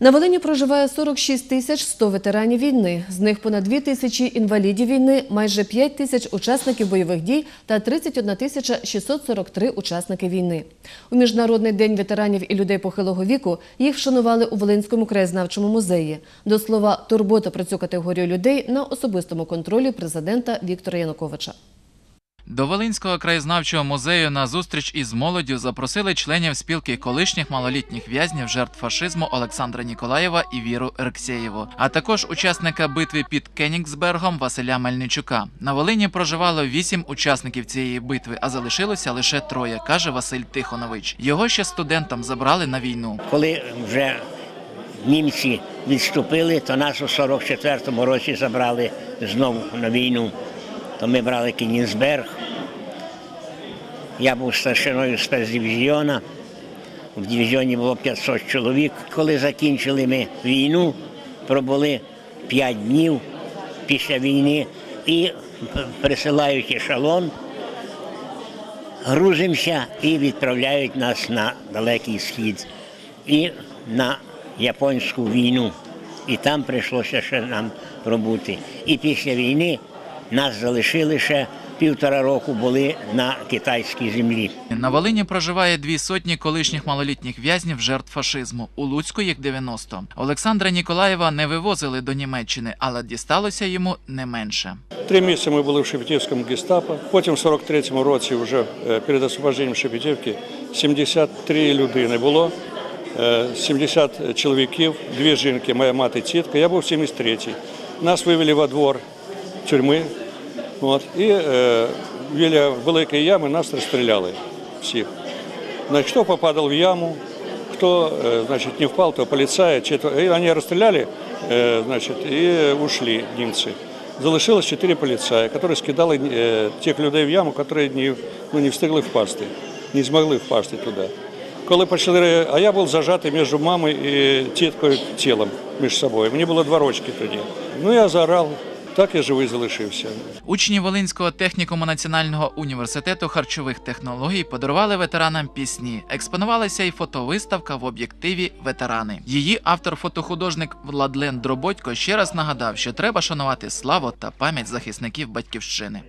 На Волині проживає 46 тисяч 100 ветеранів війни. З них понад 2 тисячі інвалідів війни, майже 5 тисяч учасників бойових дій та 31 тисяча 643 учасники війни. У Міжнародний день ветеранів і людей похилого віку їх вшанували у Волинському краєзнавчому музеї. До слова, турбота про цю категорію людей на особистому контролі президента Віктора Януковича. До Волинського краєзнавчого музею на зустріч із молоддю запросили членів спілки колишніх малолітніх в'язнів жертв фашизму Олександра Ніколаєва і Віру Рексєєву, а також учасника битви під Кенігсбергом Василя Мельничука. На Волині проживало вісім учасників цієї битви, а залишилося лише троє, каже Василь Тихонович. Його ще студентом забрали на війну. Коли вже німці відступили, то нас у 44-му році забрали знову на війну. То ми брали Кенігсберг. Я був старшиною спецдивізіона. В дивізіоні було 500 чоловік. Коли закінчили ми війну, пробули 5 днів після війни і присилають ешелон, грузимося і відправляють нас на далекий схід і на японську війну. І там прийшлося ще нам пробути. І після війни нас залишили ще півтора року були на китайській землі. На Волині проживає дві сотні колишніх малолітніх в'язнів жертв фашизму. У Луцьку їх 90. Олександра Ніколаєва не вивозили до Німеччини, але дісталося йому не менше. Три місяці ми були в Шепетівському гестапо. Потім в 43-му році, вже е, перед освобожденням Шепетівки, 73 людини було. е, 70 чоловіків, дві жінки, моя мати тітка. Я був 73-й. Нас вивели во двор тюрми. От, і е, біля великої ями нас розстріляли всіх. Значит, кто попадал в яму, кто э, значит, не впал, то полицаи. чи то- И они расстреляли э, значит, и ушли немцы. Залишилось чотири поліцаї, які скидали е, тих людей в яму, які не, ну, не встигли впасти, не змогли впасти туди. Коли почали, а я був зажатий між мамою і тіткою тілом між собою. Мені було два рочки тоді. Ну я заорав, так я живий залишився. Учні Волинського технікуму Національного університету харчових технологій подарували ветеранам пісні. Експонувалася і фотовиставка в об'єктиві Ветерани. Її автор-фотохудожник Владлен Дроботько ще раз нагадав, що треба шанувати славу та пам'ять захисників батьківщини.